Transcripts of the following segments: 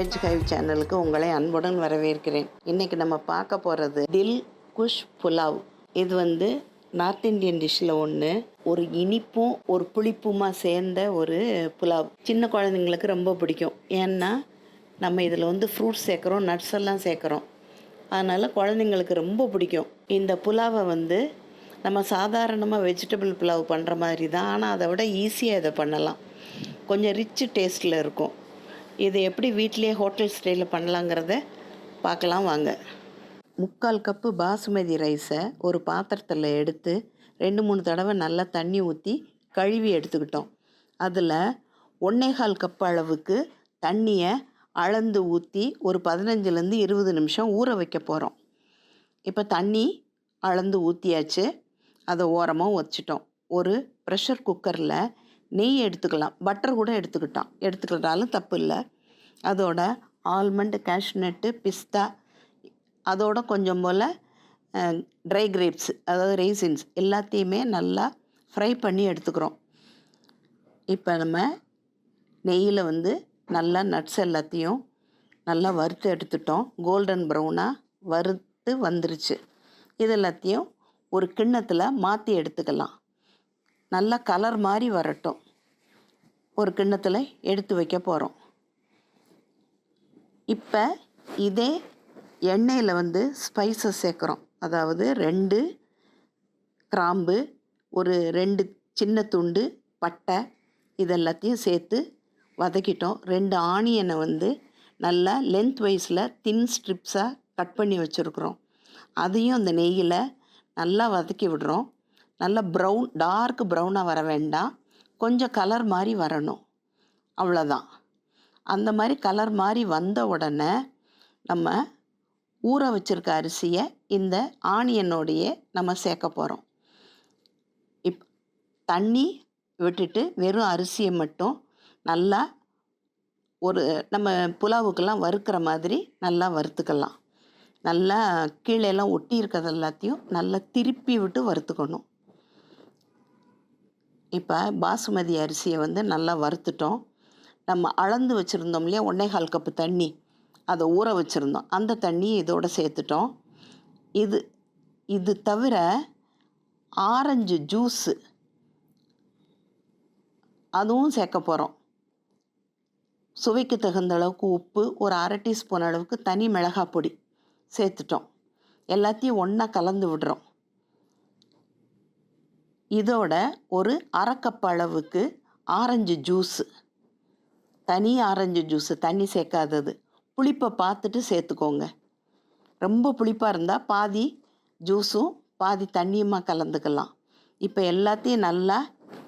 Veg ஹைவ் சேனலுக்கு உங்களை அன்புடன் வரவேற்கிறேன். இன்னைக்கு நம்ம பார்க்க போகிறது தில் குஷ் புலாவ் இது வந்து நார்த் இந்தியன் டிஷ்ஷில் ஒன்று ஒரு இனிப்பும் ஒரு புளிப்புமாக சேர்ந்த ஒரு புலாவ் சின்ன குழந்தைங்களுக்கு ரொம்ப பிடிக்கும். ஏன்னா நம்ம இதில் வந்து ஃப்ரூட்ஸ் சேர்க்குறோம் நட்ஸ் எல்லாம் சேர்க்குறோம். அதனால் குழந்தைங்களுக்கு ரொம்ப பிடிக்கும். இந்த புலாவை வந்து நம்ம சாதாரணமாக வெஜிடபிள் புலாவ் பண்ணுற மாதிரி தான் ஆனால் அதை விட ஈஸியாக இதை பண்ணலாம். கொஞ்சம் ரிச் டேஸ்ட்டில் இருக்கும். இது எப்படி வீட்டிலே ஹோட்டல் ஸ்டைலில் பண்ணலாங்கிறத பார்க்கலாம் வாங்க. முக்கால் கப்பு பாசுமதி ரைஸை ஒரு பாத்திரத்தில் எடுத்து ரெண்டு மூணு தடவை நல்லா தண்ணி ஊற்றி கழுவி எடுத்துக்கிட்டோம். அதில் ஒன்னேகால் கப் அளவுக்கு தண்ணியை அளந்து ஊற்றி ஒரு பதினஞ்சுலேருந்து இருபது நிமிஷம் ஊற வைக்க போகிறோம் இப்போ தண்ணி அளந்து ஊற்றியாச்சு அதை ஓரமாக வச்சிட்டோம். ஒரு ப்ரெஷர் குக்கரில் நெய் எடுத்துக்கலாம். பட்டர் கூட எடுத்துக்கிட்டோம் எடுத்துக்கிட்டாலும் தப்பு இல்லை. அதோட ஆல்மண்ட் கேஷ்நட்டு பிஸ்தா அதோட கொஞ்சம் போல் ட்ரை கிரேப்ஸ் அதாவது ரெய்சின்ஸ் எல்லாத்தையுமே நல்லா ஃப்ரை பண்ணி எடுத்துக்கிறோம். இப்போ நம்ம நெய்யில் வந்து நல்லா நட்ஸ் எல்லாத்தையும் நல்லா வறுத்து எடுத்துட்டோம். கோல்டன் ப்ரௌனாக வறுத்து வந்துருச்சு. இது எல்லாத்தையும் ஒரு கிண்ணத்தில் மாற்றி எடுத்துக்கலாம். நல்லா கலர் மாதிரி வரட்டும். ஒரு கிண்ணத்தில் எடுத்து வைக்க போகிறோம் இப்போ இதே எண்ணெயில் வந்து ஸ்பைசஸ் சேர்க்குறோம். அதாவது ரெண்டு கிராம்பு ஒரு ரெண்டு சின்ன துண்டு பட்டை இதெல்லாத்தையும் சேர்த்து வதக்கிட்டோம். ரெண்டு ஆனியனை வந்து நல்லா லென்த் வைஸில் தின் ஸ்ட்ரிப்ஸாக கட் பண்ணி வச்சுருக்குறோம். அதையும் அந்த நெய்யில் நல்லா வதக்கி விடுறோம். நல்லா ப்ரௌன் டார்க் ப்ரௌனாக வர வேண்டாம். கொஞ்சம் கலர் மாதிரி வரணும். அவ்வளோதான் அந்த மாதிரி கலர் மாதிரி வந்த உடனே நம்ம ஊற வச்சுருக்க அரிசியை இந்த ஆனியனோடையே நம்ம சேர்க்க போகிறோம் இப் தண்ணி விட்டுட்டு வெறும் அரிசியை மட்டும் நல்லா ஒரு நம்ம புலாவுக்கெல்லாம் வறுக்கிற மாதிரி நல்லா வறுத்துக்கலாம். நல்லா கீழேலாம் ஒட்டி இருக்கிறது எல்லாத்தையும் நல்லா திருப்பி விட்டு வறுத்துக்கணும். இப்போ பாசுமதி அரிசியை வந்து நல்லா வறுத்துட்டோம். நம்ம அளந்து வச்சுருந்தோம் இல்லையா? ஒன்றேகால் கப்பு தண்ணி. அதை ஊற வச்சுருந்தோம். அந்த தண்ணியை இதோடு சேர்த்துட்டோம். இது இது தவிர ஆரஞ்சு ஜூஸு அதுவும் சேர்க்க போகிறோம் சுவைக்கு தகுந்த அளவுக்கு உப்பு ஒரு அரை டீஸ்பூன் அளவுக்கு தனி மிளகாய் பொடி சேர்த்துட்டோம். எல்லாத்தையும் ஒன்றா கலந்து விடுறோம். இதோட ஒரு அரை அளவுக்கு ஆரஞ்சு ஜூஸு தனி ஆரஞ்சு ஜூஸு தண்ணி சேர்க்காதது. புளிப்பை பார்த்துட்டு சேர்த்துக்கோங்க. ரொம்ப புளிப்பாக இருந்தால் பாதி ஜூஸும் பாதி தண்ணியுமா கலந்துக்கலாம். இப்போ எல்லாத்தையும் நல்லா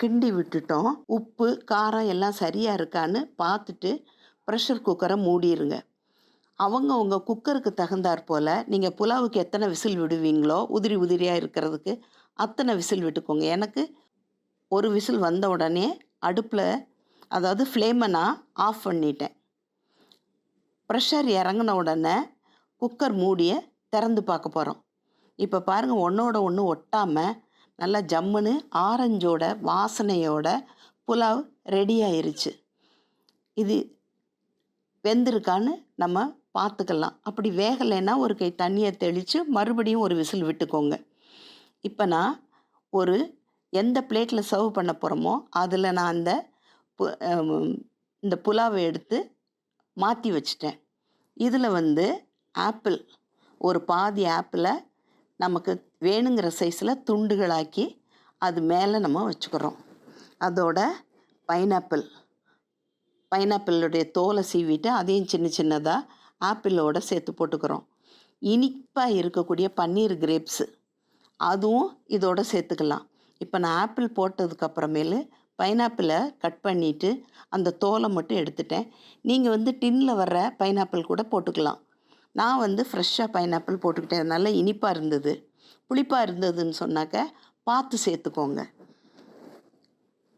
கிண்டி விட்டுட்டோம். உப்பு காரம் எல்லாம் சரியாக இருக்கான்னு பார்த்துட்டு ப்ரெஷர் குக்கரை மூடிடுங்க அவங்க உங்கள் குக்கருக்கு தகுந்தாற் போல் நீங்கள் புலாவுக்கு எத்தனை விசில் விடுவீங்களோ உதிரி உதிரியாக இருக்கிறதுக்கு அத்தனை விசில் விட்டுக்கோங்க. எனக்கு ஒரு விசில் வந்த உடனே அடுப்பில் அதாவது ஃப்ளேமை நான் ஆஃப் பண்ணிட்டேன். ப்ரெஷர் இறங்கின உடனே குக்கர் மூடியை திறந்து பார்க்க போகிறோம் இப்போ பாருங்கள் ஒன்றோட ஒன்று ஒட்டாமல் நல்லா ஜம்முன்னு ஆரஞ்சோட வாசனையோட புலாவ் ரெடி ஆயிருச்சு. இது வெந்திருக்கான்னு நம்ம பார்த்துக்கலாம். அப்படி வேகலைன்னா ஒரு கை தண்ணியை தெளித்து மறுபடியும் ஒரு விசில் விட்டுக்கோங்க. இப்போ நான் ஒரு எந்த பிளேட்டில் சர்வ் பண்ண போகிறோமோ அதில் நான் அந்த இந்த புலாவை எடுத்து மாற்றி வச்சிட்டேன். இதில் வந்து ஆப்பிள் ஒரு பாதி ஆப்பிளை நமக்கு வேணுங்கிற சைஸில் துண்டுகளாக்கி அது மேலே நம்ம வச்சுக்கிறோம். அதோட பைனாப்பிள் பைனாப்பிளுடைய தோலை சீவிட்டு அதையும் சின்ன சின்னதாக ஆப்பிளோட சேர்த்து போட்டுக்கிறோம். இனிப்பாக இருக்கக்கூடிய பன்னீர் கிரேப்ஸு அதுவும் இதோட சேர்த்துக்கலாம். இப்போ நான் ஆப்பிள் போட்டதுக்கப்புறமேலு பைனாப்பிளை கட் பண்ணிவிட்டு அந்த தோலை மட்டும் எடுத்துட்டேன். நீங்கள் வந்து டின்னில் வர்ற பைனாப்பிள் கூட போட்டுக்கலாம். நான் வந்து ஃப்ரெஷ்ஷாக பைனாப்பிள் போட்டுக்கிட்டேன். நல்லா இனிப்பாக இருந்தது. புளிப்பாக இருந்ததுன்னு சொன்னாக்க பார்த்து சேர்த்துக்கோங்க.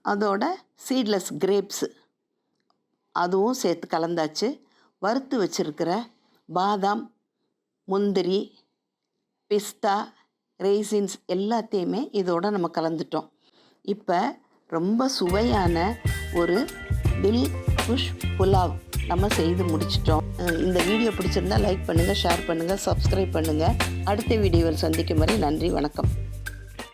அதோட சீட்லெஸ் கிரேப்ஸு அதுவும் சேர்த்து கலந்தாச்சு. வறுத்து வச்சுருக்கிற பாதாம் முந்திரி பிஸ்தா ரெய்சின்ஸ் எல்லாத்தையுமே இதோட நம்ம கலந்துட்டோம். இப்போ ரொம்ப சுவையான ஒரு பில் குஷ் புலாவ் நம்ம செய்து முடிச்சிட்டோம். இந்த வீடியோ பிடிச்சிருந்தா லைக் பண்ணுங்கள் ஷேர் பண்ணுங்கள் சப்ஸ்கிரைப் பண்ணுங்கள் அடுத்த வீடியோவில் சந்திக்கும் வரை நன்றி வணக்கம்.